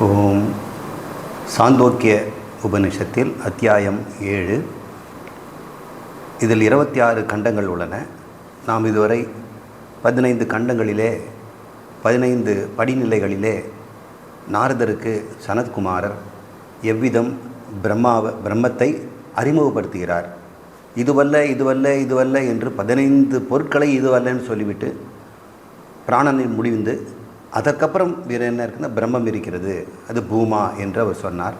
ஓம் சாந்தோக்கிய உபனிஷத்தில் அத்தியாயம் ஏழு. இதில் இருபத்தி ஆறு கண்டங்கள் உள்ளன. நாம் இதுவரை பதினைந்து கண்டங்களிலே பதினைந்து படிநிலைகளிலே நாரதருக்கு சனத்குமாரர் எவ்விதம் பிரம்மாவ பிரம்மத்தை அறிமுகப்படுத்துகிறார். இதுவல்ல இதுவல்ல இதுவல்ல என்று பதினைந்து பொருட்களை இதுவல்லன்னு சொல்லிவிட்டு பிராணனை முடிந்து அதற்கப்புறம் வேறு என்ன இருக்குன்னா பிரம்மம் இருக்கிறது. அது பூமா என்று அவர் சொன்னார்.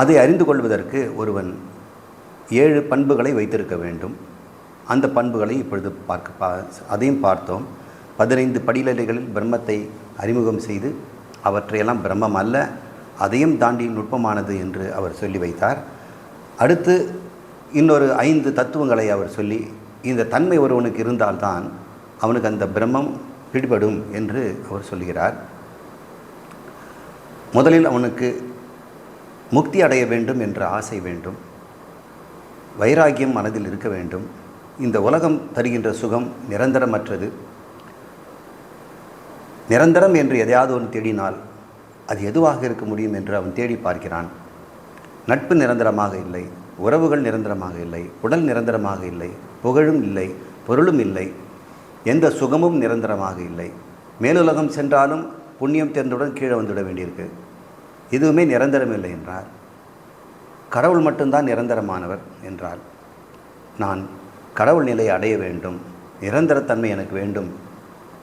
அதை அறிந்து கொள்வதற்கு ஒருவன் ஏழு பண்புகளை வைத்திருக்க வேண்டும். அந்த பண்புகளை இப்பொழுது பார்க்க பா அதையும் பார்த்தோம். பதினைந்து படிநிலைகளில் பிரம்மத்தை அறிமுகம் செய்து அவற்றையெல்லாம் பிரம்மம் அல்ல அதையும் தாண்டி நுட்பமானது என்று அவர் சொல்லி வைத்தார். அடுத்து இன்னொரு ஐந்து தத்துவங்களை அவர் சொல்லி இந்த தன்மை ஒருவனுக்கு இருந்தால்தான் அவனுக்கு அந்த பிரம்மம் பிடிபடும் என்று அவர் சொல்கிறார். முதலில் அவனுக்கு முக்தி அடைய வேண்டும் என்ற ஆசை வேண்டும். வைராகியம் மனதில் இருக்க வேண்டும். இந்த உலகம் தருகின்ற சுகம் நிரந்தரமற்றது. நிரந்தரம் என்று எதையாவது ஒன்று தேடினால் அது எதுவாக இருக்க முடியும் என்று அவன் தேடி பார்க்கிறான். நட்பு நிரந்தரமாக இல்லை உறவுகள் நிரந்தரமாக இல்லை உடல் நிரந்தரமாக இல்லை புகழும் இல்லை பொருளும் இல்லை எந்த சுகமும் நிரந்தரமாக இல்லை. மேலுலகம் சென்றாலும் புண்ணியம் தெரிந்தவுடன் கீழே வந்துவிட வேண்டியிருக்கு. எதுவுமே நிரந்தரம் இல்லை என்றார். கடவுள் மட்டும்தான் நிரந்தரமானவர் என்றால் நான் கடவுள் நிலையை அடைய வேண்டும் நிரந்தரத்தன்மை எனக்கு வேண்டும்.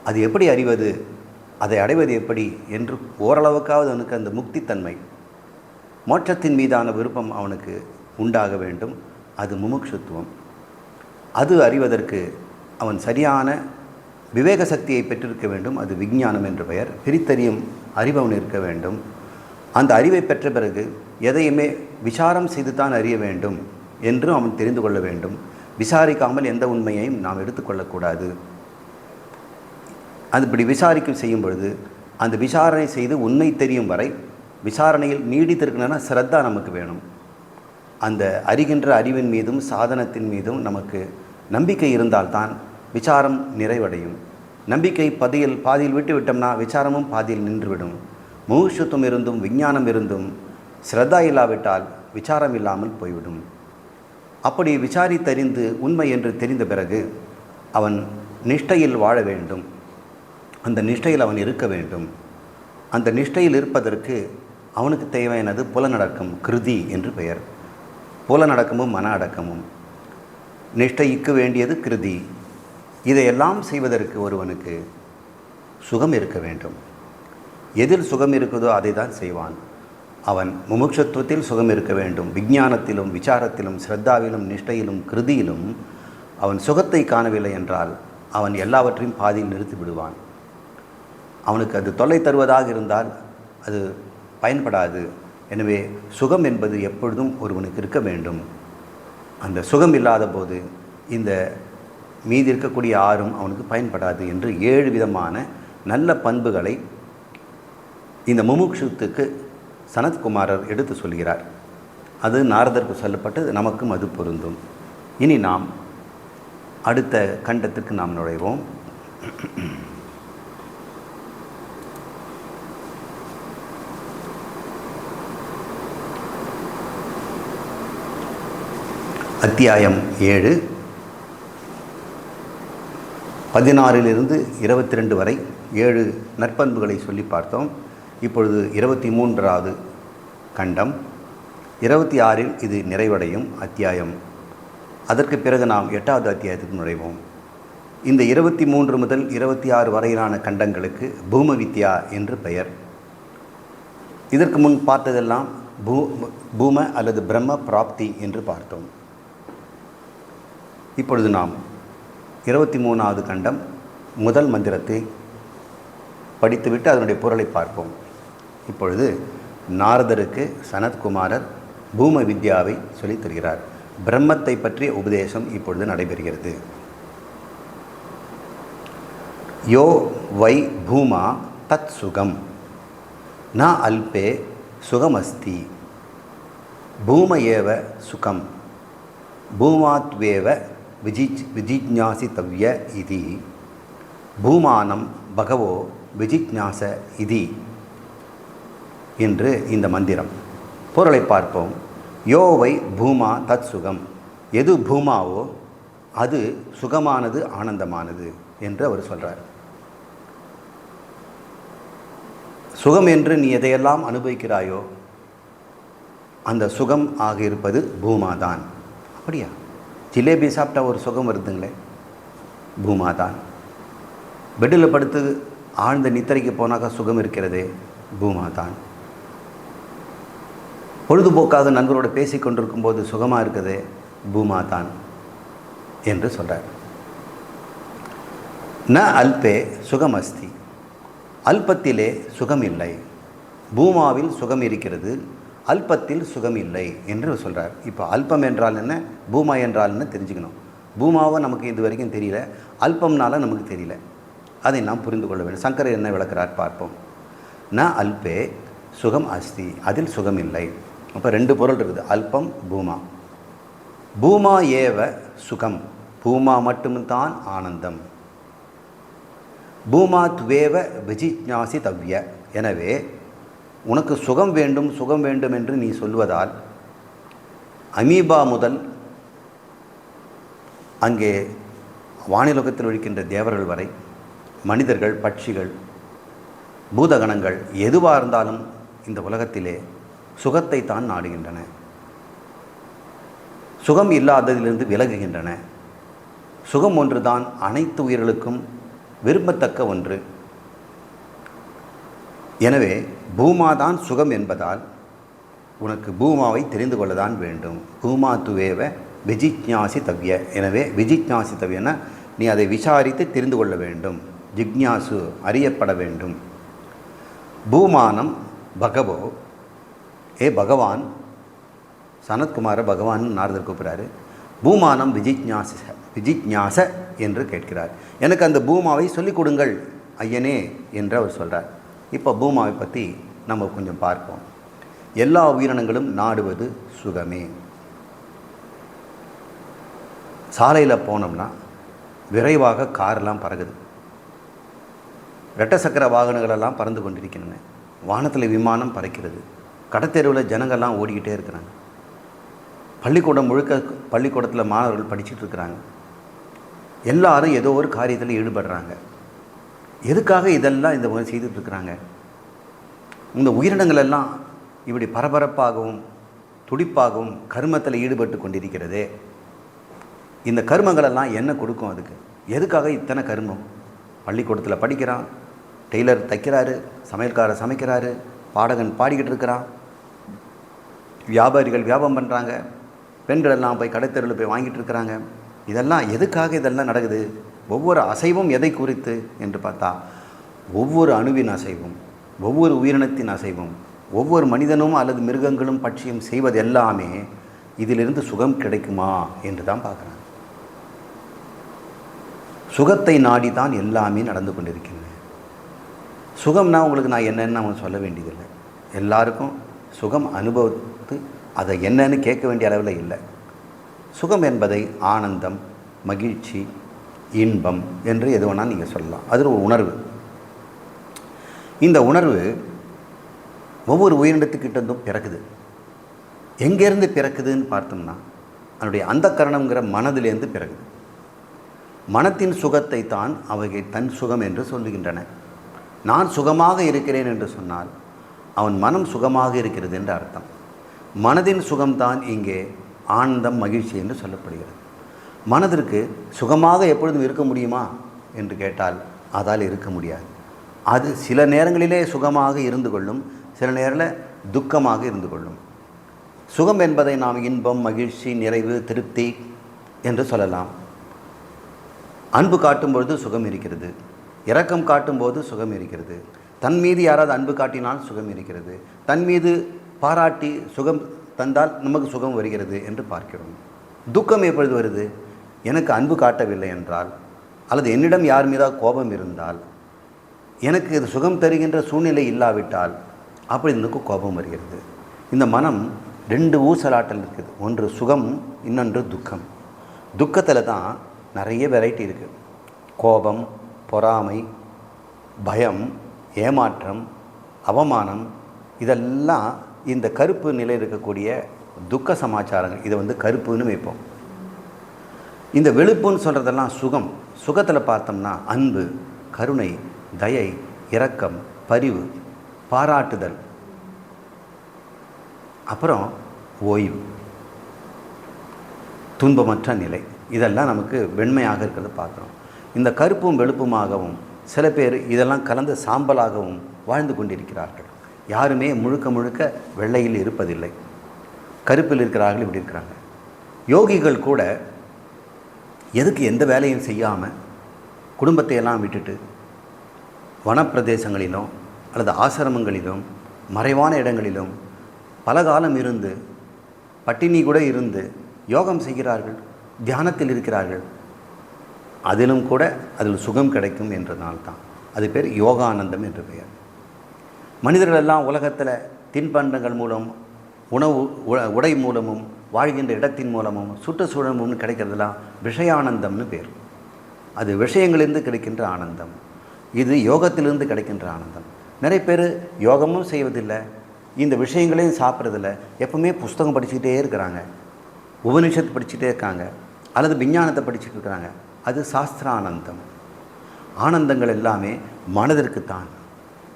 அது எப்படி அறிவது? அதை அடைவது எப்படி என்று ஓரளவுக்காவது அவனுக்கு அந்த முக்தித்தன்மை மோட்சத்தின் மீதான விருப்பம் அவனுக்கு உண்டாக வேண்டும். அது முமுட்சுத்துவம். அது அறிவதற்கு அவன் சரியான விவேக சக்தியை பெற்றிருக்க வேண்டும் அது விஞ்ஞானம் என்று பெயர். பிரித்தறியும் அறிபவன் இருக்க வேண்டும். அந்த அறிவை பெற்ற பிறகு எதையுமே விசாரம் செய்து தான் அறிய வேண்டும் என்றும் அவன் தெரிந்து கொள்ள வேண்டும். விசாரிக்காமல் எந்த உண்மையையும் நாம் எடுத்துக்கொள்ளக்கூடாது அது இப்படி விசாரிக்கும் செய்யும் பொழுது அந்த விசாரணை செய்து உண்மை தெரியும் வரை விசாரணையில் நீடித்திருக்கணும்னா சிரத்தா நமக்கு வேணும். அந்த அறிகின்ற அறிவின் மீதும் சாதனத்தின் மீதும் நமக்கு நம்பிக்கை இருந்தால்தான் விசாரம் நிறைவடையும். நம்பிக்கை பதியில் பாதியில் விட்டு விட்டோம்னா விசாரமும் பாதியில் நின்றுவிடும். முழுஷத்துவம் இருந்தும் விஞ்ஞானம் இருந்தும் ஸ்ரத்தா இல்லாவிட்டால் விசாரம் இல்லாமல் போய்விடும். அப்படி விசாரித்தறிந்து உண்மை என்று தெரிந்த பிறகு அவன் நிஷ்டையில் வாழ வேண்டும். அந்த நிஷ்டையில் அவன் இருக்க வேண்டும். அந்த நிஷ்டையில் இருப்பதற்கு அவனுக்கு தேவையானது புலநடக்கம் கிருதி என்று பெயர். புலநடக்கமும் மன அடக்கமும். நிஷ்டைக்கு வேண்டியது கிருதி. இதையெல்லாம் செய்வதற்கு ஒருவனுக்கு சுகம் இருக்க வேண்டும். எதில் சுகம் இருக்குதோ அதை தான் செய்வான். அவன் முமுட்சத்துவத்தில் சுகம் இருக்க வேண்டும். விஞ்ஞானத்திலும் விசாரத்திலும் ஸ்ரத்தாவிலும் நிஷ்டையிலும் கிருதியிலும் அவன் சுகத்தை காணவில்லை என்றால் அவன் எல்லாவற்றையும் பாதியில் நிறுத்தி விடுவான். அவனுக்கு அது தொல்லை தருவதாக இருந்தால் அது பயன்படாது. எனவே சுகம் என்பது எப்பொழுதும் ஒருவனுக்கு இருக்க வேண்டும். அந்த சுகம் இல்லாத போது இந்த மீதி இருக்கக்கூடிய ஆறும் அவனுக்கு பயன்படாது என்று ஏழு விதமான நல்ல பண்புகளை இந்த முமுட்சுத்துக்கு சனத்குமாரர் எடுத்து சொல்கிறார். அது நாரதருக்கு சொல்லப்பட்டது நமக்கும் அது பொருந்தும். இனி நாம் அடுத்த கண்டத்துக்கு நாம் நுழைவோம். அத்தியாயம் ஏழு. பதினாறிலிருந்து இருபத்தி ரெண்டு வரை ஏழு நற்பண்புகளை சொல்லி பார்த்தோம். இப்பொழுது இருபத்தி மூன்றாவது கண்டம். இருபத்தி ஆறில் இது நிறைவடையும் அத்தியாயம். அதற்கு பிறகு நாம் எட்டாவது அத்தியாயத்துக்கு நுழைவோம். இந்த இருபத்தி மூன்று முதல் இருபத்தி ஆறு வரையிலான கண்டங்களுக்கு பூம வித்யா என்று பெயர். இதற்கு முன் பார்த்ததெல்லாம் பூ பூம அல்லது பிரம்ம பிராப்தி என்று பார்த்தோம். இப்பொழுது நாம் இருபத்தி மூணாவது கண்டம் முதல் மந்திரத்தை படித்துவிட்டு அதனுடைய பொருளை பார்ப்போம். இப்பொழுது நாரதருக்கு சனத்குமாரர் பூம வித்யாவை சொல்லித் தருகிறார். பிரம்மத்தை பற்றிய உபதேசம் இப்பொழுது நடைபெறுகிறது. யோ வை பூமா தத் சுகம். ந அல்பே சுகமஸ்தி. பூம ஏவ சுகம். பூமாத்வேவ விஜிஜ் விஜிஜ்ஞாசித்தவ்ய இதி. பூமானம் பகவோ விஜிஜ்ஞாச இதி என்று இந்த மந்திரம். பொருளை பார்ப்போம். யோவை பூமா தத் சுகம். எது பூமாவோ அது சுகமானது ஆனந்தமானது என்று அவர் சொல்கிறார் சுகம் என்று நீ எதையெல்லாம் அனுபவிக்கிறாயோ அந்த சுகம் ஆக இருப்பது பூமாதான். அப்படியா? ஜிலேபி சாப்பிட்டா ஒரு சுகம் வருதுங்களே? பூமாதான். பெட்டில் படுத்து ஆழ்ந்த நித்திரைக்கு போனாக்கா சுகம் இருக்கிறதே பூமாதான். பொழுதுபோக்காக நண்பரோடு பேசி கொண்டிருக்கும் போது சுகமாக இருக்குதே பூமாதான் என்று சொல்கிறார் ந அல்பே சுகமஸ்தி. அல்பத்திலே சுகம் இல்லை பூமாவில் சுகம் இருக்கிறது. அல்பத்தில் சுகம் இல்லை என்று சொல்கிறார் இப்போ அல்பம் என்றால் என்ன? பூமா என்றால் என்ன? தெரிஞ்சுக்கணும். பூமாவை நமக்கு இது வரைக்கும் தெரியல. அல்பம்னால நமக்கு தெரியல. அதை நாம் புரிந்து கொள்ள வேண்டும். சங்கரர் என்ன விளக்குறார்? பார்ப்போம். ந அல்பே சுகம் அஸ்தி. அதில் சுகம் இல்லை அப்போ ரெண்டு பொருள் இருக்குது. அல்பம் பூமா. பூமா ஏவ சுகம். பூமா மட்டும்தான் ஆனந்தம். பூமா துவேவ விஜிஜாசி தவ்ய. எனவே உனக்கு சுகம் வேண்டும் சுகம் வேண்டும் என்று நீ சொல்வதால் அமீபா முதல் அங்கே வானிலோகத்தில் ஒழிக்கின்ற தேவர்கள் வரை மனிதர்கள் பட்சிகள் பூதகணங்கள் எதுவாக இருந்தாலும் இந்த உலகத்திலே சுகத்தை தான் நாடுகின்றன. சுகம் இல்லாததிலிருந்து விலகுகின்றன. சுகம் ஒன்றுதான் அனைத்து உயிர்களுக்கும் விரும்பத்தக்க ஒன்று. எனவே பூமாதான் சுகம் என்பதால் உனக்கு பூமாவை தெரிந்து கொள்ளதான் வேண்டும். பூமா துவேவ விஜிஜ்ஞாசி தவ்ய. எனவே விஜிஜ்ஞாசி தவ்யன நீ அதை விசாரித்து தெரிந்து கொள்ள வேண்டும். ஜிக்ஞாசு அறியப்பட வேண்டும். பூமானம் பகவோ. ஏ பகவான். சனத்குமார பகவான் நாரதர் கூப்பிட்றாரு. பூமானம் விஜிஜ்ஞாச விஜிஜ்ஞாச என்று கேட்கிறார். எனக்கு அந்த பூமாவை சொல்லிக் கொடுங்கள் ஐயனே என்று அவர் சொல்கிறார் இப்போ பூமாவை பற்றி நம்ம கொஞ்சம் பார்ப்போம். எல்லா உயிரினங்களும் நாடுவது சுகமே. சாலையில் போனோம்னா விரைவாக காரெல்லாம் பறகுது இரட்ட சக்கர வாகனங்களெல்லாம் பறந்து கொண்டிருக்கின்றன. வானத்தில் விமானம் பறக்கிறது. கடத்தெருவில் ஜனங்கள்லாம் ஓடிக்கிட்டே இருக்கிறாங்க. பள்ளிக்கூடம் முழுக்க பள்ளிக்கூடத்தில் மாணவர்கள் படிச்சுட்டு இருக்கிறாங்க. எல்லாரும் ஏதோ ஒரு காரியத்தில் ஈடுபடுறாங்க. எதுக்காக இதெல்லாம் இந்த மாதிரி செய்துட்டு இருக்கிறாங்க இந்த உயிரினங்கள் எல்லாம் இப்படி பரபரப்பாகவும் துடிப்பாகவும் கர்மத்தில் ஈடுபட்டு கொண்டிருக்கிறதே. இந்த கர்மங்களெல்லாம் என்ன கொடுக்கும் அதுக்கு? எதுக்காக இத்தனை கர்மம்? பள்ளிக்கூடத்தில் படிக்கிறான் டெய்லர் தைக்கிறாரு சமையல்காரர் சமைக்கிறாரு பாடகன் பாடிக்கிட்டு இருக்கிறான். வியாபாரிகள் வியாபாரம் பண்ணுறாங்க பெண்கள் எல்லாம் போய் கடைத்தெருவில் போய் வாங்கிட்டு இருக்கிறாங்க. இதெல்லாம் எதுக்காக இதெல்லாம் நடக்குது? ஒவ்வொரு அசைவும் எதை குறித்து என்று பார்த்தா ஒவ்வொரு அணுவின் அசைவும் ஒவ்வொரு உயிரினத்தின் அசைவும் ஒவ்வொரு மனிதனும் அல்லது மிருகங்களும் பட்சியும் செய்வது எல்லாமே இதிலிருந்து சுகம் கிடைக்குமா என்று தான் பார்க்குறாங்க. சுகத்தை நாடி தான் எல்லாமே நடந்து கொண்டிருக்கின்றன. சுகம்னா உங்களுக்கு நான் என்னென்னு அவங்க சொல்ல வேண்டியதில்லை. எல்லாருக்கும் சுகம் அனுபவித்து அதை என்னன்னு கேட்க வேண்டிய அளவில் இல்லை. சுகம் என்பதை ஆனந்தம் மகிழ்ச்சி இன்பம் என்று எது வேணால் நீங்கள் சொல்லலாம். அது ஒரு உணர்வு. இந்த உணர்வு ஒவ்வொரு உயிரினத்துக்கிட்டேருந்தும் பிறக்குது. எங்கேருந்து பிறக்குதுன்னு பார்த்தோம்னா அதனுடைய அந்த கரணங்கிற மனதிலேருந்து பிறகுது மனத்தின் சுகத்தை தான் அவைகள் தன் சுகம் என்று சொல்லுகின்றன. நான் சுகமாக இருக்கிறேன் என்று சொன்னால் அவன் மனம் சுகமாக இருக்கிறது என்று அர்த்தம். மனதின் சுகம்தான் இங்கே ஆனந்தம் மகிழ்ச்சி என்று சொல்லப்படுகிறது. மனதிற்கு சுகமாக எப்பொழுதும் இருக்க முடியுமா? என்று கேட்டால் அதால் இருக்க முடியாது. அது சில நேரங்களிலே சுகமாக இருந்து கொள்ளும் சில நேரத்தில் துக்கமாக இருந்து கொள்ளும். சுகம் என்பதை நாம் இன்பம் மகிழ்ச்சி நிறைவு திருப்தி என்று சொல்லலாம். அன்பு காட்டும் பொழுது சுகம் இருக்கிறது. இரக்கம் காட்டும்போது சுகம் இருக்கிறது. தன் மீது யாராவது அன்பு காட்டினால் சுகம் இருக்கிறது. தன் மீது பாராட்டி சுகம் தந்தால் நமக்கு சுகம் வருகிறது என்று பார்க்கிறோம். துக்கம் எப்பொழுது வருது? எனக்கு அன்பு காட்டவில்லை என்றால் அல்லது என்னிடம் யார் மீதாக கோபம் இருந்தால் எனக்கு இது சுகம் தருகின்ற சூழ்நிலை இல்லாவிட்டால் அப்படி எனக்கு கோபம் வருகிறது. இந்த மனம் ரெண்டு ஊசலாட்டல் இருக்குது. ஒன்று சுகம் இன்னொன்று துக்கம். துக்கத்தில் தான் நிறைய வெரைட்டி இருக்குது கோபம் பொறாமை பயம் ஏமாற்றம் அவமானம் இதெல்லாம் இந்த கருப்பு நிலையில் இருக்கக்கூடிய துக்க சமாச்சாரங்கள். இதை வந்து கருப்புன்னு வைப்போம். இந்த வெளுப்புன்னு சொல்கிறதெல்லாம் சுகம். சுகத்தில் பார்த்தோம்னா அன்பு கருணை தயை இரக்கம் பரிவு பாராட்டுதல். அப்புறம் ஓய்வு. துன்பமற்ற நிலை. இதெல்லாம் நமக்கு வெண்மையாக இருக்கிறத பார்க்குறோம். இந்த கருப்பும் வெளுப்புமாகவும் சில பேர் இதெல்லாம் கலந்த சாம்பலாகவும் வாழ்ந்து கொண்டிருக்கிறார்கள். யாருமே முழுக்க முழுக்க வெள்ளையில் இருப்பதில்லை. கருப்பில் இருக்கிறார்கள் இப்படி இருக்கிறாங்க. யோகிகள் கூட எதுக்கு எந்த வேலையும் செய்யாமல் குடும்பத்தை எல்லாம் விட்டுட்டு வனப்பிரதேசங்களிலும் அல்லது ஆசிரமங்களிலும் மறைவான இடங்களிலும் பல காலம் இருந்து பட்டினி கூட இருந்து யோகம் செய்கிறார்கள் தியானத்தில் இருக்கிறார்கள். அதிலும் கூட அதில் சுகம் கிடைக்கும் என்றனால்தான் அது பேர் யோகானந்தம் என்று பெயர். மனிதர்கள் எல்லாம் உலகத்தில் தின்பண்டங்கள் மூலம் உணவு உடை மூலமும் வாழ்கின்ற இடத்தின் மூலமும் சுற்றுச்சூழலும் கிடைக்கிறதுலாம் விஷயானந்தம்னு பேர். அது விஷயங்களிலிருந்து கிடைக்கின்ற ஆனந்தம். இது யோகத்திலிருந்து கிடைக்கின்ற ஆனந்தம். நிறைய பேர் யோகமும் செய்வதில்லை இந்த விஷயங்களையும் சாப்பிட்றதில்ல எப்பவுமே புஸ்தகம் படிச்சுக்கிட்டே இருக்கிறாங்க உபனிஷத்து படிச்சுட்டே இருக்காங்க அல்லது விஞ்ஞானத்தை படிச்சுட்டு இருக்கிறாங்க அது சாஸ்திர ஆனந்தம் ஆனந்தங்கள் எல்லாமே மனதிற்குத்தான்.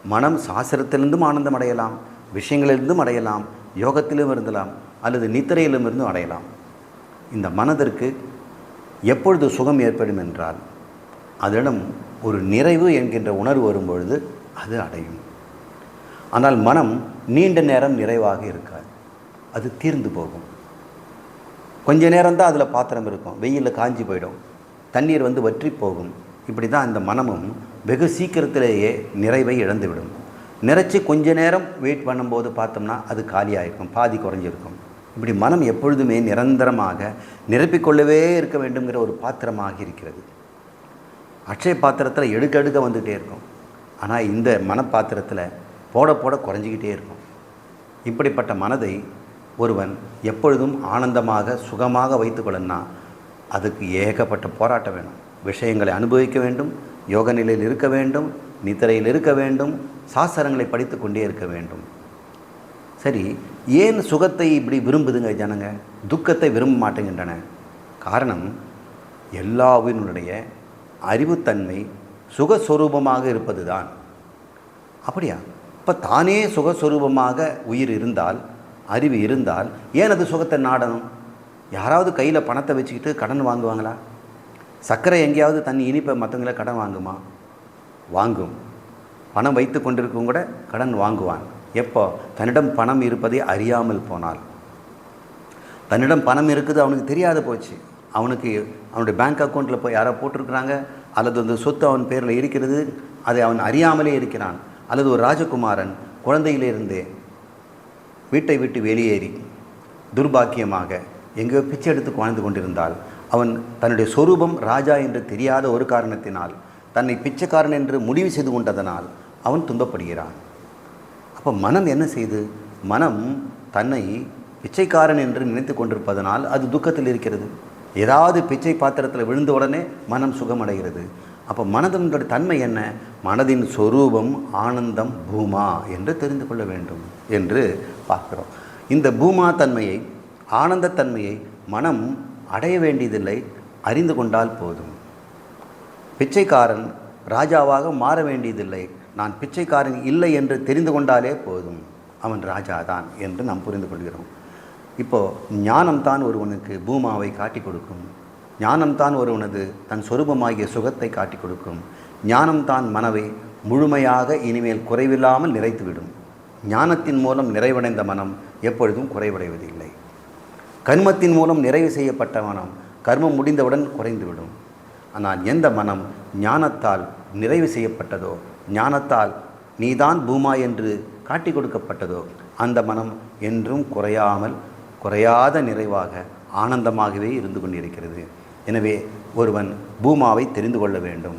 மனம் சாஸ்திரத்திலிருந்தும் ஆனந்தம் அடையலாம் விஷயங்களிலிருந்தும் அடையலாம் யோகத்திலும் இருந்தலாம். அல்லது நித்திரையிலும் இருந்தும் அடையலாம். இந்த மனதிற்கு எப்பொழுது சுகம் ஏற்படும் என்றால் அதனிடம் ஒரு நிறைவு என்கின்ற உணர்வு வரும்பொழுது அது அடையும். ஆனால் மனம் நீண்ட நேரம் நிறைவாக இருக்காது. அது தீர்ந்து போகும். கொஞ்ச நேரம் தான் அதில் பாத்திரம் இருக்கும். வெயிலில் காஞ்சி போயிடும். தண்ணீர் வந்து வற்றி போகும். இப்படி தான் இந்த மனமும் வெகு சீக்கிரத்திலேயே நிறைவை இழந்துவிடும். நிறைச்சி கொஞ்ச நேரம் வெயிட் பண்ணும்போது பார்த்தோம்னா அது காலியாகிருக்கும் பாதி குறைஞ்சிருக்கும். இப்படி மனம் எப்பொழுதுமே நிரந்தரமாக நிரப்பிக்கொள்ளவே இருக்க வேண்டுங்கிற ஒரு பாத்திரமாக இருக்கிறது. அட்சய பாத்திரத்தில் எடுக்க எடுக்க வந்துகிட்டே இருக்கும். ஆனால் இந்த மனப்பாத்திரத்தில் போட போட குறைஞ்சிக்கிட்டே இருக்கும். இப்படிப்பட்ட மனதை ஒருவன் எப்பொழுதும் ஆனந்தமாக சுகமாக வைத்துக்கொள்ளனா அதுக்கு ஏகப்பட்ட போராட்டம் வேணும். விஷயங்களை அனுபவிக்க வேண்டும் யோக நிலையில் இருக்க வேண்டும் நித்திரையில் இருக்க வேண்டும் சாஸ்திரங்களை படித்து கொண்டே இருக்க வேண்டும். சரி ஏன் சுகத்தை இப்படி விரும்புதுங்க ஜனங்க? துக்கத்தை விரும்ப மாட்டேங்கின்றன. காரணம் எல்லா உயிரினுடைய அறிவுத்தன்மை சுகஸ்வரூபமாக இருப்பது தான் அப்படியா? இப்போ தானே சுகஸ்வரூபமாக உயிர் இருந்தால் அறிவு இருந்தால் ஏன் அது சுகத்தை நாடணும்? யாராவது கையில் பணத்தை வச்சுக்கிட்டு கடன் வாங்குவாங்களா? சர்க்கரை எங்கேயாவது தண்ணி இனிப்பை மற்றவங்கள கடன் வாங்குமா? வாங்கும். பணம் வைத்து கொண்டிருக்கும் கூட கடன் வாங்குவான். எப்போ? தன்னிடம் பணம் இருப்பதை அறியாமல் போனால். தன்னிடம் பணம் இருக்குது அவனுக்கு தெரியாத போச்சு. அவனுக்கு அவனுடைய பேங்க் அக்கௌண்ட்டில் போய் யாரோ போட்டிருக்கிறாங்க அல்லது அந்த சொத்து அவன் பேரில் இருக்கிறது அதை அவன் அறியாமலே இருக்கிறான் அல்லது ஒரு ராஜகுமாரன் குழந்தையிலிருந்தே வீட்டை விட்டு வெளியேறி துர்பாக்கியமாக எங்கேயோ பிச்சை எடுத்து வாழ்ந்து கொண்டிருந்தால் அவன் தன்னுடைய சொரூபம் ராஜா என்று தெரியாத ஒரு காரணத்தினால் தன்னை பிச்சைக்காரன் என்று முடிவு செய்து கொண்டதனால் அவன் துன்பப்படுகிறான். அப்போ மனம் என்ன செய்து? மனம் தன்னை பிச்சைக்காரன் என்று நினைத்து கொண்டிருப்பதனால் அது துக்கத்தில் இருக்கிறது. ஏதாவது பிச்சை பாத்திரத்தில் விழுந்த உடனே மனம் சுகமடைகிறது. அப்போ மனதினுடைய தன்மை என்ன? மனதின் சொரூபம் ஆனந்தம் பூமா என்று தெரிந்து கொள்ள வேண்டும் என்று பார்க்கிறோம். இந்த பூமா தன்மையை ஆனந்தத்தன்மையை மனம் அடைய வேண்டியதில்லை அறிந்து கொண்டால் போதும். பிச்சைக்காரன் ராஜாவாக மாற வேண்டியதில்லை. நான் பிச்சைக்காரன் இல்லை என்று தெரிந்து கொண்டாலே போதும். அவன் ராஜாதான் என்று நாம் புரிந்து கொள்கிறோம். இப்போது ஞானம்தான் ஒருவனுக்கு பூமாவை காட்டி கொடுக்கும். ஞானம்தான் ஒருவனது தன் சொரூபமாகிய சுகத்தை காட்டி கொடுக்கும். ஞானம்தான் மனவை முழுமையாக இனிமேல் குறைவில்லாமல் நிறைத்துவிடும். ஞானத்தின் மூலம் நிறைவடைந்த மனம் எப்பொழுதும் குறைவடைவதில்லை. கர்மத்தின் மூலம் நிறைவு செய்யப்பட்ட மனம் கர்மம் முடிந்தவுடன் குறைந்துவிடும். ஆனால் எந்த மனம் ஞானத்தால் நிறைவு செய்யப்பட்டதோ ஞானத்தால் நீதான் பூமா என்று காட்டி கொடுக்கப்பட்டதோ அந்த மனம் என்றும் குறையாமல் குறையாத நிறைவாக ஆனந்தமாகவே இருந்து கொண்டிருக்கிறது. எனவே ஒருவன் பூமாவை தெரிந்து கொள்ள வேண்டும்.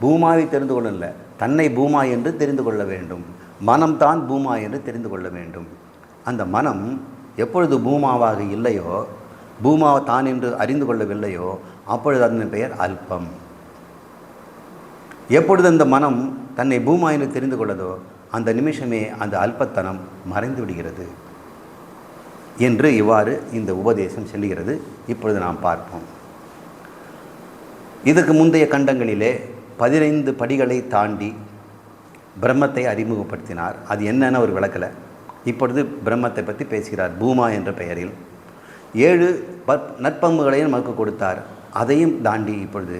பூமாவை தெரிந்து கொள்ளல தன்னை பூமா என்று தெரிந்து கொள்ள வேண்டும். மனம்தான் பூமா என்று தெரிந்து கொள்ள வேண்டும். அந்த மனம் எப்பொழுது பூமாவாக இல்லையோ பூமா தான் என்று அறிந்து கொள்ளவில்லையோ அப்பொழுது அதன் பெயர் அல்பம். எப்பொழுது அந்த மனம் தன்னை பூமா என்று தெரிந்து கொள்ளதோ அந்த நிமிஷமே அந்த அல்பத்தனம் மறைந்து விடுகிறது என்று இவ்வாறு இந்த உபதேசம் செல்கிறது இப்பொழுது நாம் பார்ப்போம். இதுக்கு முந்தைய கண்டங்களிலே பதினைந்து படிகளை தாண்டி பிரம்மத்தை அறிமுகப்படுத்தினார். அது என்னென்னு ஒரு விளக்கலை. இப்பொழுது பிரம்மத்தை பற்றி பேசுகிறார். பூமா என்ற பெயரில். ஏழு ப நற்பண்புகளையும் நமக்கு கொடுத்தார். அதையும் தாண்டி இப்பொழுது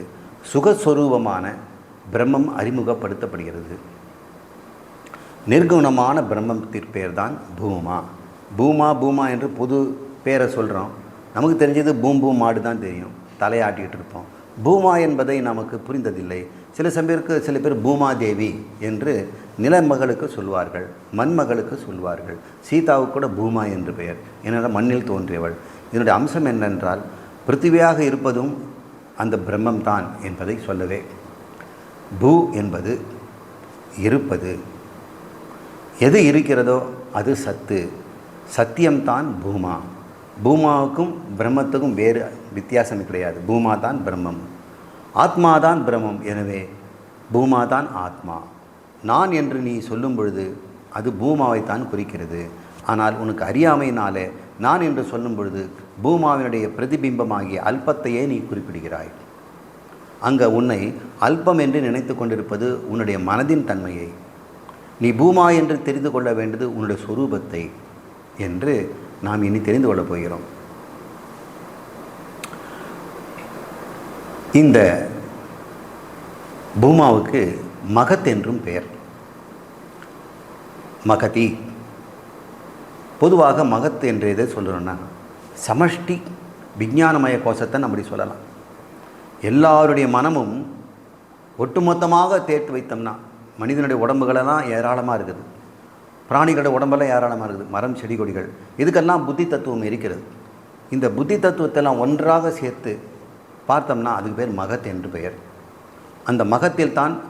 சுகஸ்வரூபமான பிரம்மம் அறிமுகப்படுத்தப்படுகிறது. நிர்குணமான பிரம்மத்திற்கு பேர் தான் பூமா. பூமா பூமா என்று புது பேரை சொல்கிறோம் நமக்கு தெரிஞ்சது பூம் பூம் மாடு தான் தெரியும். தலையாட்டிகிட்டு இருப்போம். பூமா என்பதை நமக்கு புரிந்ததில்லை. சில சமயருக்கு சில பேர் பூமாதேவி என்று நிலமகளுக்கு சொல்வார்கள் மண்மகளுக்கு சொல்வார்கள். சீதாவுக்கு கூட பூமா என்று பெயர். ஏனென்றால் மண்ணில் தோன்றியவள். இதனுடைய அம்சம் என்னென்றால் பிருத்திவியாக இருப்பதும் அந்த பிரம்மம் தான் என்பதை சொல்லவே பூ என்பது இருப்பது. எது இருக்கிறதோ அது சத்து. சத்தியம்தான் பூமா. பூமாவுக்கும் பிரம்மத்துக்கும் வேறு வித்தியாசம் கிடையாது. பூமா தான் பிரம்மம். ஆத்மா தான் பிரம்மம். எனவே பூமா தான் ஆத்மா. நான் என்று நீ சொல்லும் பொழுது அது பூமாவை தான் குறிக்கிறது. ஆனால் உனக்கு அறியாமையினாலே நான் என்று சொல்லும் பொழுது பூமாவினுடைய பிரதிபிம்பமாகிய அல்பத்தையே நீ குறிப்பிடுகிறாய். அங்கே உன்னை அல்பம் என்று நினைத்து கொண்டிருப்பது உன்னுடைய மனதின் தன்மையை. நீ பூமா என்று தெரிந்து கொள்ள வேண்டியது உன்னுடைய சொரூபத்தை என்று நாம் இனி தெரிந்து கொள்ளப் போகிறோம். இந்த பூமாவுக்கு மகத் என்றும் பெயர். மகதி. பொதுவாக மகத் என்று எதை சொல்கிறோன்னா சமஷ்டி விஞ்ஞானமய கோஷத்தை நம்ம சொல்லலாம். எல்லாருடைய மனமும் ஒட்டுமொத்தமாக தேர்த்து வைத்தோம்னா மனிதனுடைய உடம்புகளெல்லாம் ஏராளமாக இருக்குது. பிராணிகளோட உடம்பெல்லாம் ஏராளமாக இருக்குது. மரம் செடி கொடிகள். இதுக்கெல்லாம் புத்தி தத்துவம் இருக்கிறது. இந்த புத்தி தத்துவத்தெல்லாம் ஒன்றாக சேர்த்து பார்த்தோம்னா அதுக்கு பேர் மகத் என்று பெயர். அந்த மகத்தில் தான்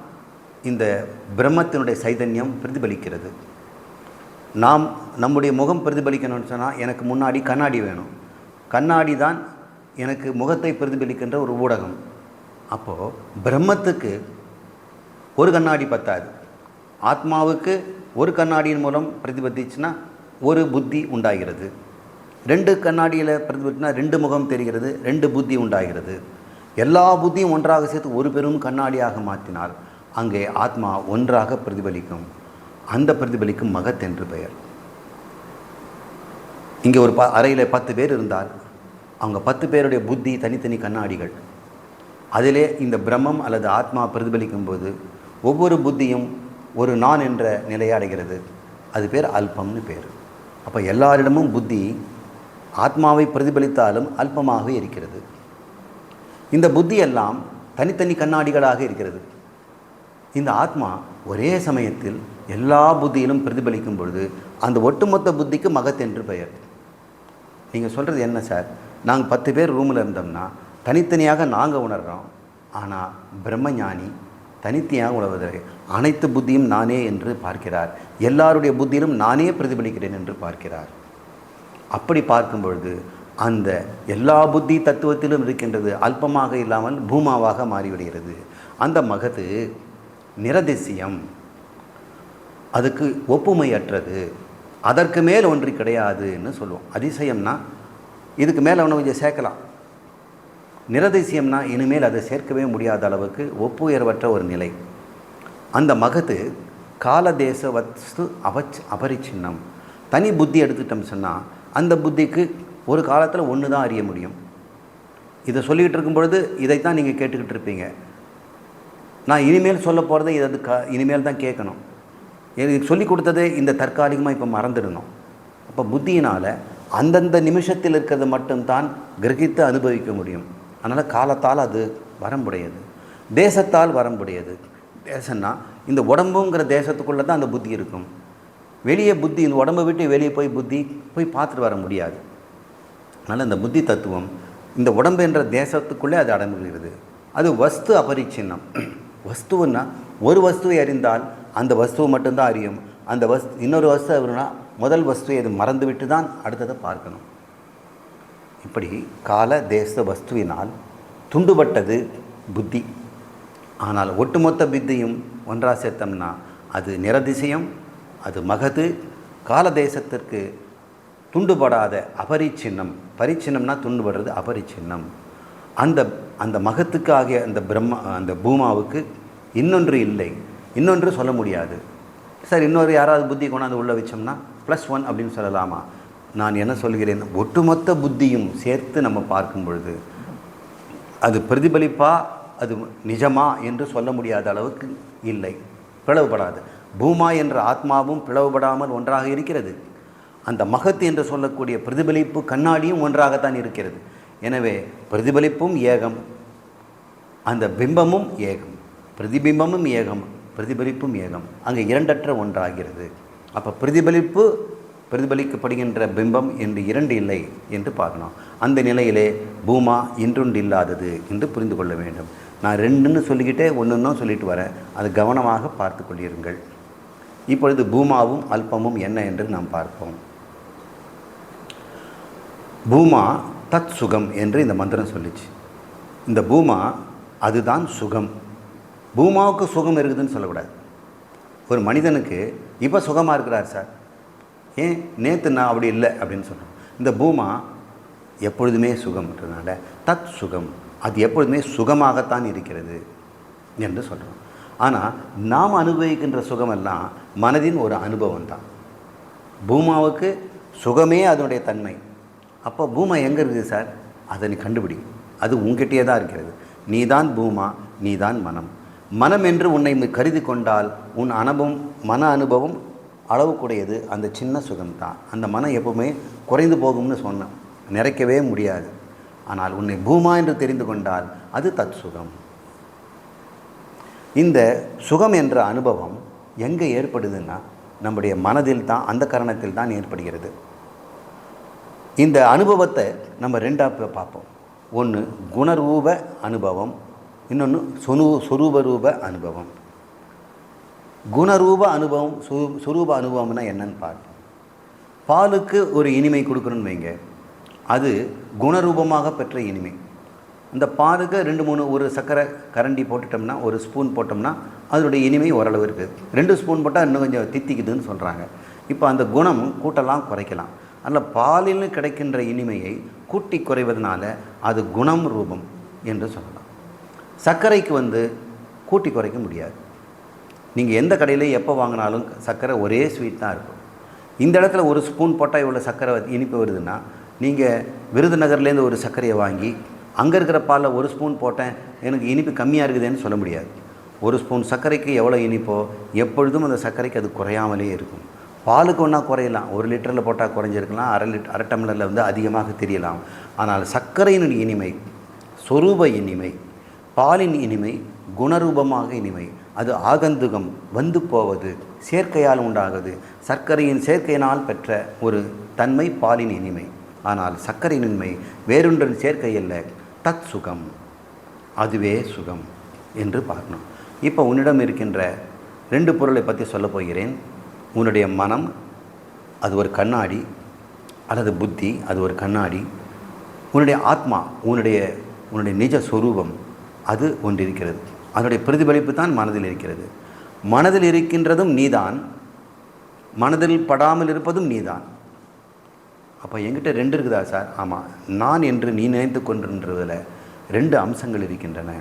இந்த பிரம்மத்தினுடைய சைதன்யம் பிரதிபலிக்கிறது. நாம் நம்முடைய முகம் பிரதிபலிக்கணும்னு சொன்னால் எனக்கு முன்னாடி கண்ணாடி வேணும். கண்ணாடி தான் எனக்கு முகத்தை பிரதிபலிக்கின்ற ஒரு ஊடகம். அப்போது பிரம்மத்துக்கு ஒரு கண்ணாடி பத்தாது. ஆத்மாவுக்கு ஒரு கண்ணாடியின் மூலம் பிரதிபலிச்சுன்னா ஒரு புத்தி உண்டாகிறது. ரெண்டு கண்ணாடியில் பிரதிபலிச்சுனா ரெண்டு முகம் தெரிகிறது ரெண்டு புத்தி உண்டாகிறது. எல்லா புத்தியும் ஒன்றாக சேர்த்து ஒரு பெரும் கண்ணாடியாக மாற்றினால் அங்கே ஆத்மா ஒன்றாக பிரதிபலிக்கும். அந்த பிரதிபலிக்கும் மகத் என்று பெயர். இங்கே ஒரு ப அறையில் பத்து பேர் இருந்தால் அவங்க பத்து பேருடைய புத்தி தனித்தனி கண்ணாடிகள். அதிலே இந்த பிரம்மம் அல்லது ஆத்மா பிரதிபலிக்கும் போது ஒவ்வொரு புத்தியும் ஒரு நான் என்ற நிலையை அடைகிறது. அது பேர் அல்பம்னு பேர். அப்போ எல்லாரிடமும் புத்தி ஆத்மாவை பிரதிபலித்தாலும் அல்பமாகவே இருக்கிறது. இந்த புத்தி எல்லாம் தனித்தனி கண்ணாடிகளாக இருக்கிறது. இந்த ஆத்மா ஒரே சமயத்தில் எல்லா புத்தியிலும் பிரதிபலிக்கும் பொழுது அந்த ஒட்டுமொத்த புத்திக்கு மகத் என்று பெயர். நீங்கள் சொல்கிறது என்ன சார்? நாங்கள் பத்து பேர் ரூமில் இருந்தோம்னா தனித்தனியாக நாங்கள் உணர்கிறோம் ஆனால் பிரம்மஞானி தனித்தனியாக உணர்வதில்லை. அனைத்து புத்தியும் நானே என்று பார்க்கிறார். எல்லாருடைய புத்தியிலும் நானே பிரதிபலிக்கிறேன் என்று பார்க்கிறார். அப்படி பார்க்கும் பொழுது அந்த எல்லா புத்தி தத்துவத்திலும் இருக்கின்றது அல்பமாக இல்லாமல் பூமாவாக மாறிவிடுகிறது. அந்த மகது நிரதிசயம். அதுக்கு ஒப்புமையற்றது. அதற்கு மேல் ஒன்று கிடையாதுன்னு சொல்லுவோம். அதிசயம்னா இதுக்கு மேலே ஒன்று கொஞ்சம் சேர்க்கலாம். நிரதிசயம்னா இனிமேல் அதை சேர்க்கவே முடியாத அளவுக்கு ஒப்புயர்வற்ற ஒரு நிலை. அந்த மகது காலதேச வஸ்து அவச் அபரிச்சின்னம். தனி புத்தி எடுத்துக்கிட்டோம் சொன்னால் அந்த புத்திக்கு ஒரு காலத்தில் ஒன்று தான் அறிய முடியும். இதை சொல்லிக்கிட்டு இருக்கும் பொழுது இதைத்தான் நீங்கள் கேட்டுக்கிட்டு இருப்பீங்க. நான் இனிமேல் சொல்ல போகிறத இதை க இனிமேல் தான் கேட்கணும். எனக்கு சொல்லி கொடுத்ததே இந்த தற்காலிகமாக இப்போ மறந்துடணும். அப்போ புத்தியினால் அந்தந்த நிமிஷத்தில் இருக்கிறது மட்டும்தான் கிரகித்து அனுபவிக்க முடியும். அதனால் காலத்தால் அது வரம்புடையது. தேசத்தால் வரம்புடையது. தேசம்னா இந்த உடம்புங்கிற தேசத்துக்குள்ளே தான் அந்த புத்தி இருக்கும். வெளியே புத்தி இந்த உடம்பை விட்டு வெளியே போய் புத்தி போய் பார்த்துட்டு வர முடியாது. அதனால் இந்த புத்தி தத்துவம் இந்த உடம்பு என்ற தேசத்துக்குள்ளே அது அடங்குகிறது. அது வஸ்து அபரிச்சின்னம். வஸ்துன்னா ஒரு வஸ்துவை அறிந்தால் அந்த வஸ்துவை மட்டும்தான் அறியும். அந்த வஸ்து இன்னொரு வஸ்து அப்படின்னா முதல் வஸ்துவை அது மறந்துவிட்டு தான் அடுத்ததை பார்க்கணும். இப்படி கால தேச வஸ்துவினால் துண்டுபட்டது புத்தி. ஆனால் ஒட்டுமொத்த புத்தியும் ஒன்றா சேர்த்தோம்னா அது நிரதிசயம் அது மகது. கால தேசத்திற்கு துண்டுபடாத அபரிச்சின்னம் பரிச்சின்னம்னா துண்டுபடுறது அபரிச்சின்னம். அந்த அந்த மகத்துக்கு ஆகிய அந்த பிரம்மா அந்த பூமாவுக்கு இன்னொன்று இல்லை. இன்னொன்று சொல்ல முடியாது. சார் இன்னொரு யாராவது புத்தி கொண்டாந்து உள்ள வச்சோம்னா ப்ளஸ் ஒன் அப்படின்னு சொல்லலாமா? நான் என்ன சொல்கிறேன்? ஒட்டுமொத்த புத்தியும் சேர்த்து நம்ம பார்க்கும் பொழுது அது பிரதிபலிப்பா அது நிஜமா என்று சொல்ல முடியாத அளவுக்கு இல்லை. பிளவுபடாது. பூமா என்ற ஆத்மாவும் பிளவுபடாமல் ஒன்றாக இருக்கிறது. அந்த மகத் என்று சொல்லக்கூடிய பிரதிபலிப்பு கண்ணாடியும் ஒன்றாகத்தான் இருக்கிறது. எனவே பிரதிபலிப்பும் ஏகம் அந்த பிம்பமும் ஏகம் பிரதிபிம்பமும் ஏகம் பிரதிபலிப்பும் ஏகம். அங்கே இரண்டற்ற ஒன்றாகிறது. அப்போ பிரதிபலிப்பு பிரதிபலிக்கப்படுகின்ற பிம்பம் என்று இரண்டு இல்லை என்று பார்க்கணும். அந்த நிலையிலே பூமா இன்றொன்று இல்லாதது என்று புரிந்து கொள்ள வேண்டும். நான் ரெண்டுன்னு சொல்லிக்கிட்டே ஒன்றுன்னு சொல்லிட்டு வரேன். அது கவனமாக பார்த்து கொள்ளிருங்கள் இப்பொழுது பூமாவும் அல்பமும் என்ன என்று நாம் பார்ப்போம். பூமா தத் சுகம் என்று இந்த மந்திரம் சொல்லிச்சு. இந்த பூமா அதுதான் சுகம். பூமாவுக்கு சுகம் இருக்குதுன்னு சொல்லக்கூடாது. ஒரு மனிதனுக்கு இப்போ சுகமாக இருக்கிறார் சார்? ஏன் நேற்று நான் அப்படி இல்லை அப்படின்னு சொல்கிறோம் இந்த பூமா எப்பொழுதுமே சுகம்ன்றதுனால தத் சுகம் அது எப்பொழுதுமே சுகமாகத்தான் இருக்கிறது என்று சொல்கிறோம் ஆனால் நாம் அனுபவிக்கின்ற சுகமெல்லாம் மனதின் ஒரு அனுபவம் தான் பூமாவுக்கு சுகமே அதனுடைய தன்மை. அப்போ பூமா எங்கே இருக்குது சார்? அதை நீ கண்டுபிடி. அது உங்ககிட்டயே தான் இருக்கிறது. நீதான் பூமா நீதான் மனம். மனம் என்று உன்னை கருதி கொண்டால் உன் அனுபவம் மன அனுபவம் அளவுக்குடையது அந்த சின்ன சுகம்தான். அந்த மனம் எப்பவுமே குறைந்து போகும்னு சொன்னேன். நிறைக்கவே முடியாது. ஆனால் உன்னை பூமா என்று தெரிந்து கொண்டால் அது தத் சுகம் இந்த சுகம் என்ற அனுபவம் எங்கே ஏற்படுதுன்னா நம்முடைய மனதில் தான் அந்த கரணத்தில் தான் ஏற்படுகிறது. இந்த அனுபவத்தை நம்ம ரெண்டாக பார்ப்போம். ஒன்று குணரூப அனுபவம் இன்னொன்று சொனு சொரூப ரூப அனுபவம். குணரூப அனுபவம் சு சுரூப அனுபவம்னா என்னன்னு பார்ப்போம் பாலுக்கு ஒரு இனிமை கொடுக்கணும்னு வைங்க. அது குணரூபமாக பெற்ற இனிமை. அந்த பாலுக்கு ரெண்டு மூணு ஒரு சர்க்கரை கரண்டி போட்டுட்டோம்னா ஒரு ஸ்பூன் போட்டோம்னா அதனுடைய இனிமை ஓரளவு இருக்குது ரெண்டு ஸ்பூன் போட்டால் இன்னும் கொஞ்சம் தித்திக்குதுன்னு சொல்கிறாங்க இப்போ அந்த குணம் கூட்டலாம் குறைக்கலாம். அதில் பாலில் கிடைக்கின்ற இனிமையை கூட்டி குறைவதனால அது குணம் ரூபம் என்று சொல்லலாம். சர்க்கரைக்கு வந்து கூட்டி குறைக்க முடியாது. நீங்கள் எந்த கடையில் எப்போ வாங்கினாலும் சர்க்கரை ஒரே ஸ்வீட் தான் இருக்கும். இந்த இடத்துல ஒரு ஸ்பூன் போட்டால் இவ்வளோ சர்க்கரை இனிப்பு வருதுன்னா நீங்கள் விருதுநகர்லேருந்து ஒரு சர்க்கரையை வாங்கி அங்கே இருக்கிற பாலில் ஒரு ஸ்பூன் போட்டேன் எனக்கு இனிப்பு கம்மியாக இருக்குதுன்னு சொல்ல முடியாது. ஒரு ஸ்பூன் சர்க்கரைக்கு எவ்வளோ இனிப்போ எப்பொழுதும் அந்த சர்க்கரைக்கு அது குறையாமலே இருக்கும். பாலுக்கு ஒன்றா குறையலாம். ஒரு லிட்டரில் போட்டால் குறைஞ்சிருக்கலாம். அரை லிட் அரை டம்ளரில் வந்து அதிகமாக தெரியலாம். ஆனால் சர்க்கரையின் இனிமை சொரூப இனிமை பாலின் இனிமை குணரூபமாக இனிமை அது ஆகந்துகம் வந்து போவது சேர்க்கையால் உண்டாகுது. சர்க்கரையின் சேர்க்கையினால் பெற்ற ஒரு தன்மை பாலின் இனிமை. ஆனால் சர்க்கரையின் இனிமை வேறொன்றின் சேர்க்கை அல்ல தத் சுகம். அதுவே சுகம் என்று பார்க்கணும். இப்போ உன்னிடம் இருக்கின்ற ரெண்டு பொருளை பற்றி சொல்லப் போகிறேன். உன்னுடைய மனம் அது ஒரு கண்ணாடி அல்லது புத்தி அது ஒரு கண்ணாடி. உன்னுடைய ஆத்மா உன்னுடைய உன்னுடைய நிஜ சொரூபம் அது ஒன்றிருக்கிறது. அதனுடைய பிரதிபலிப்பு தான் மனதில் இருக்கிறது. மனதில் இருக்கின்றதும் நீதான். மனதில் படாமல் இருப்பதும் நீதான். அப்போ என்கிட்ட ரெண்டு இருக்குதா சார்? ஆமாம் நான் என்று நீ நினைத்து கொண்டிருந்ததில் ரெண்டு அம்சங்கள் இருக்கின்றன.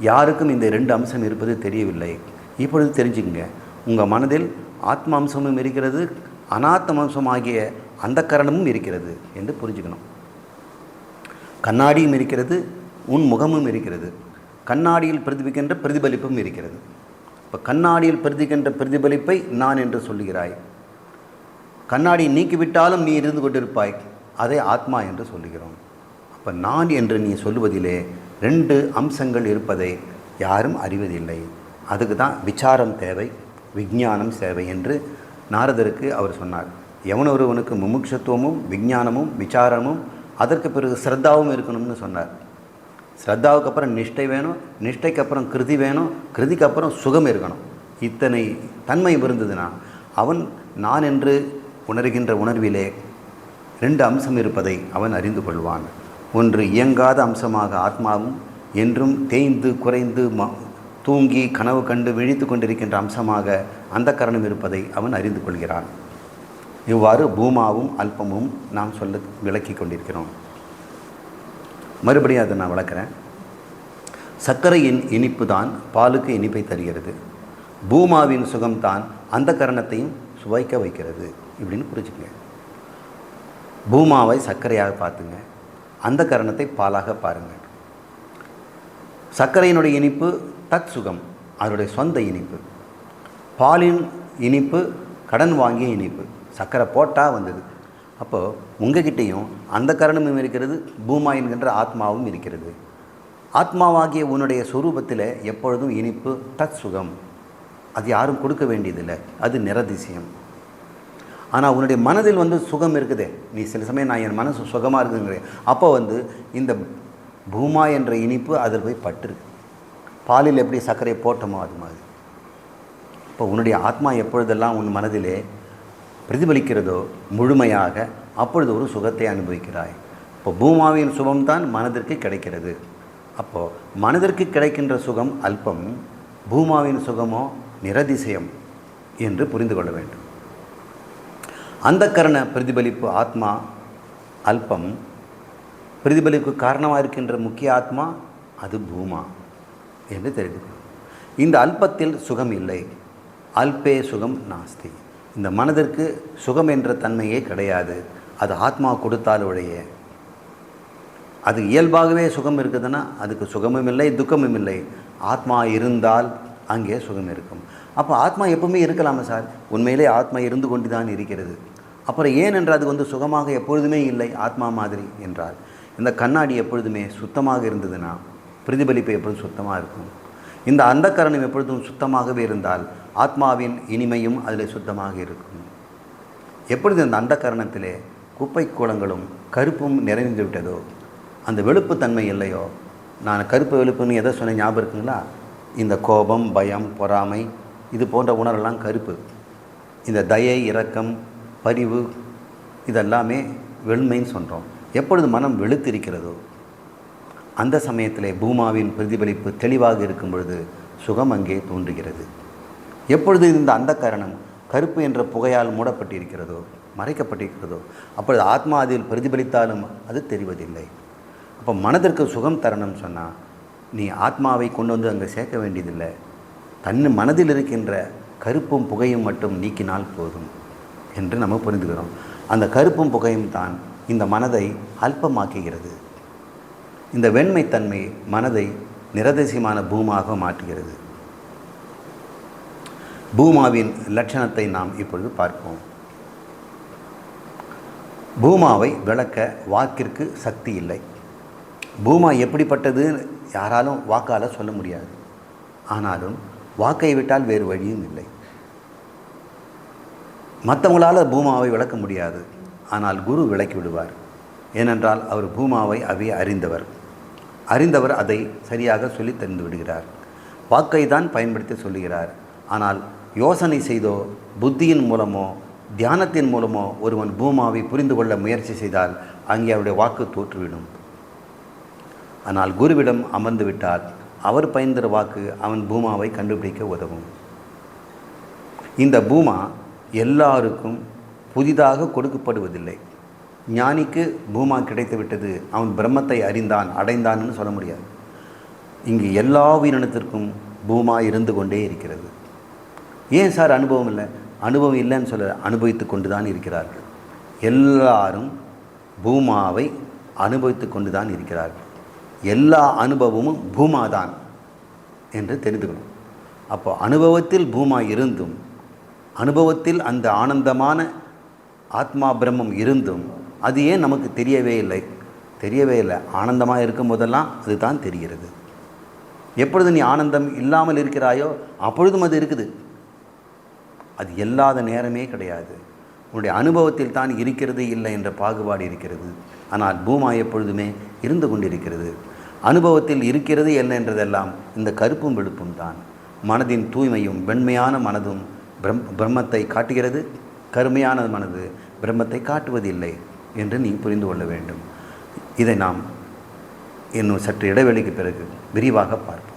யாருக்கும் இந்த ரெண்டு அம்சம் இருப்பது தெரியவில்லை. இப்பொழுது தெரிஞ்சுக்கங்க. உங்கள் மனதில் ஆத்ம அம்சமும் இருக்கிறது அனாத்ம அம்சம் ஆகிய அந்த கரணமும் இருக்கிறது என்று புரிஞ்சுக்கணும். கண்ணாடியும் இருக்கிறது உன் முகமும் இருக்கிறது. கண்ணாடியில் பிரதிபிக்கின்ற பிரதிபலிப்பும் இருக்கிறது. இப்போ கண்ணாடியில் பிரதிக்கின்ற பிரதிபலிப்பை நான் என்று சொல்லுகிறாய். கண்ணாடி நீக்கிவிட்டாலும் நீ இருந்து கொண்டிருப்பாய். அதை ஆத்மா என்று சொல்லுகிறோம். அப்போ நான் என்று நீ சொல்லுவதிலே ரெண்டு அம்சங்கள் இருப்பதை யாரும் அறிவதில்லை. அதுக்கு தான் விசாரம் தேவை விஞ்ஞானம் தேவை என்று நாரதருக்கு அவர் சொன்னார். எவன் ஒருவனுக்கு முமுட்சத்துவமும் விஞ்ஞானமும் விசாரமும் அதற்கு பிறகு ஸ்ரத்தாவும் இருக்கணும்னு சொன்னார். ஸ்ரத்தாவுக்கு அப்புறம் நிஷ்டை வேணும் நிஷ்டைக்கு அப்புறம் கிருதி வேணும் கிருதிக்கு அப்புறம் சுகம் இருக்கணும். இத்தனை தன்மை இருந்ததுன்னா அவன் நான் என்று உணர்கின்ற உணர்விலே ரெண்டு அம்சம் இருப்பதை அவன் அறிந்து கொள்வான். ஒன்று இயங்காத அம்சமாக ஆத்மாவும் என்றும் தேய்ந்து குறைந்து ம தூங்கி கனவு கண்டு விழித்து கொண்டிருக்கின்ற அம்சமாக அந்த கரணம் இருப்பதை அவன் அறிந்து கொள்கிறான். இவ்வாறு பூமாவும் அல்பமும் நாம் சொல்ல விளக்கி கொண்டிருக்கிறோம். மறுபடியும் அதை நான் வளர்க்குறேன். சர்க்கரையின் இனிப்பு தான் பாலுக்கு இனிப்பை தருகிறது. பூமாவின் சுகம்தான் அந்த கரணத்தையும் சுவைக்க வைக்கிறது இப்படின்னு புரிஞ்சுக்கங்க. பூமாவை சர்க்கரையாக பார்த்துங்க. அந்த கரணத்தை பாலாக பாருங்கள் சர்க்கரையினுடைய இனிப்பு தத் சுகம் அதனுடைய சொந்த இனிப்பு. பாலின் இனிப்பு கடன் வாங்கிய இனிப்பு. சர்க்கரை போட்டால் வந்தது. அப்போது உங்ககிட்டேயும் அந்த கரணமும் இருக்கிறது பூமா என்கின்ற ஆத்மாவும் இருக்கிறது. ஆத்மாவாகிய உன்னுடைய சொரூபத்தில் எப்பொழுதும் இனிப்பு டச் சுகம் அது யாரும் கொடுக்க வேண்டியதில்லை. அது நிரதிசயம். ஆனால் உன்னுடைய மனதில் வந்து சுகம் இருக்குதே. நீ சில சமயம் நான் என் மனசு சுகமாக இருக்குங்கிறேன் அப்போ வந்து இந்த பூமா என்ற இனிப்பு அதில் போய் பட்டுரு பாலில் எப்படி சர்க்கரை போட்டோமோ அது மாதிரி. இப்போ உன்னுடைய ஆத்மா எப்பொழுதெல்லாம் உன் மனதிலே பிரதிபலிக்கிறதோ முழுமையாக அப்பொழுது ஒரு சுகத்தை அனுபவிக்கிறாய். இப்போ பூமாவின் சுகம்தான் மனதிற்கு கிடைக்கிறது. அப்போது மனதிற்கு கிடைக்கின்ற சுகம் அல்பம் பூமாவின் சுகமோ நிரதிசயம் என்று புரிந்து கொள்ள வேண்டும். அந்த கரண பிரதிபலிப்பு ஆத்மா அல்பம் பிரதிபலிப்பு காரணமாக இருக்கின்ற முக்கிய ஆத்மா அது பூமா என்று தெரிந்து கொள்ளும். இந்த அல்பத்தில் சுகம் இல்லை. அல்பே சுகம் நாஸ்தி. இந்த மனதிற்கு சுகம் என்ற தன்மையே கிடையாது. அது ஆத்மா கொடுத்தால் உடைய அது இயல்பாகவே சுகம் இருக்குதுன்னா அதுக்கு சுகமும் இல்லை துக்கமும் இல்லை. ஆத்மா இருந்தால் அங்கே சுகம் இருக்கும். அப்போ ஆத்மா எப்பவுமே இருக்கலாமா சார். உண்மையிலே ஆத்மா இருந்து கொண்டு தான் இருக்கிறது. அப்புறம் ஏன் என்று அது வந்து சுகமாக எப்பொழுதுமே இல்லை ஆத்மா மாதிரி என்றால். இந்த கண்ணாடி எப்பொழுதுமே சுத்தமாக இருந்ததுன்னா பிரதிபலிப்பு எப்பொழுதும் சுத்தமாக இருக்கும். இந்த அந்த கரணம் எப்பொழுதும் சுத்தமாகவே இருந்தால் ஆத்மாவின் இனிமையும் அதில் சுத்தமாக இருக்கும். எப்பொழுது அந்த அந்த கரணத்திலே குப்பை கூலங்களும் கருப்பும் நிறைந்து விட்டதோ அந்த வெளுப்புத்தன்மை இல்லையோ? நான் கருப்பு வெளுப்புன்னு எதை சொன்ன ஞாபகம் இருக்குங்களா? இந்த கோபம் பயம் பொறாமை இது போன்ற உணர்வெல்லாம் கருப்பு. இந்த தயை இரக்கம் பரிவு இதெல்லாமே வெண்மைன்னு சொல்கிறோம் எப்பொழுது மனம் வெளுத்திருக்கிறதோ அந்த சமயத்திலே பூமாவின் பிரதிபலிப்பு தெளிவாக இருக்கும் பொழுது சுகம் அங்கே தோன்றுகிறது. எப்பொழுது இந்த அந்த காரணம் கருப்பு என்ற புகையால் மூடப்பட்டிருக்கிறதோ மறைக்கப்பட்டிருக்கிறதோ அப்பொழுது ஆத்மா அதில் பிரதிபலித்தாலும் அது தெரிவதில்லை. அப்போ மனதிற்கு சுகம் தரணும் சொன்னால் நீ ஆத்மாவை கொண்டு வந்து அங்கே சேர்க்க வேண்டியதில்லை. தன் மனதில் இருக்கின்ற கருப்பும் புகையும் மட்டும் நீக்கினால் போதும் என்று நம்ம புரிந்துகிறோம் அந்த கருப்பும் புகையும் தான் இந்த மனதை அல்பமாக்குகிறது. இந்த வெண்மைத்தன்மை மனதை நிரதிசயமான பூமாக மாற்றுகிறது. பூமாவின் லட்சணத்தை நாம் இப்பொழுது பார்ப்போம். பூமாவை விளக்க வாக்கிற்கு சக்தி இல்லை. பூமா எப்படிப்பட்டது யாராலும் வாக்கால் சொல்ல முடியாது. ஆனாலும் வாக்கை விட்டால் வேறு வழியும் இல்லை. மற்றவங்களால் பூமாவை விளக்க முடியாது. ஆனால் குரு விளக்கி விடுவார். ஏனென்றால் அவர் பூமாவை அவை அறிந்தவர். அறிந்தவர் அதை சரியாக சொல்லி தெரிந்து விடுகிறார். வாக்கை தான் பயன்படுத்தி சொல்லுகிறார். ஆனால் யோசனை செய்தோ புத்தியின் மூலமோ தியானத்தின் மூலமோ ஒருவன் பூமாவை புரிந்து கொள்ள முயற்சி செய்தால் அங்கே அவருடைய வாக்கு தோற்றுவிடும். ஆனால் குருவிடம் அமர்ந்து விட்டால் அவர் பயந்துற வாக்கு அவன் பூமாவை கண்டுபிடிக்க உதவும். இந்த பூமா எல்லாருக்கும் புதிதாக கொடுக்கப்படுவதில்லை. ஞானிக்கு பூமா கிடைத்து விட்டது அவன் பிரம்மத்தை அறிந்தான் அடைந்தான்னு சொல்ல முடியாது. இங்கு எல்லா உயிரினத்திற்கும் பூமா இருந்து கொண்டே இருக்கிறது. ஏன் சார் அனுபவம் இல்லை? அனுபவம் இல்லைன்னு சொல்ல அனுபவித்து கொண்டு தான் இருக்கிறார்கள். எல்லாரும் பூமாவை அனுபவித்து கொண்டு தான் இருக்கிறார்கள். எல்லா அனுபவமும் பூமா தான் என்று தெரிந்துக்கணும். அப்போ அனுபவத்தில் பூமா இருந்தும் அனுபவத்தில் அந்த ஆனந்தமான ஆத்மா பிரம்மம் இருந்தும் அது ஏன் நமக்கு தெரியவே இல்லை? தெரியவே இல்லை. ஆனந்தமாக இருக்கும் போதெல்லாம் அதுதான் தெரிகிறது. எப்பொழுது நீ ஆனந்தம் இல்லாமல் இருக்கிறாயோ அப்பொழுதும் அது இருக்குது. அது இல்லாத நேரமே கிடையாது. உன்னுடைய அனுபவத்தில் தான் இருக்கிறது இல்லை என்ற பாகுபாடு இருக்கிறது. ஆனால் பூமா எப்பொழுதுமே இருந்து கொண்டிருக்கிறது. அனுபவத்தில் இருக்கிறது என்ன என்றதெல்லாம் இந்த கருப்பும் வெளுப்பும் தான். மனதின் தூய்மையும் வெண்மையான மனதும் பிரம் பிரம்மத்தை காட்டுகிறது. கருமையான மனது பிரம்மத்தை காட்டுவதில்லை என்று நீ புரிந்து கொள்ள வேண்டும். இதை நாம் இன்னும் சற்று இடைவெளிக்கு பிறகு விரிவாக பார்ப்போம்.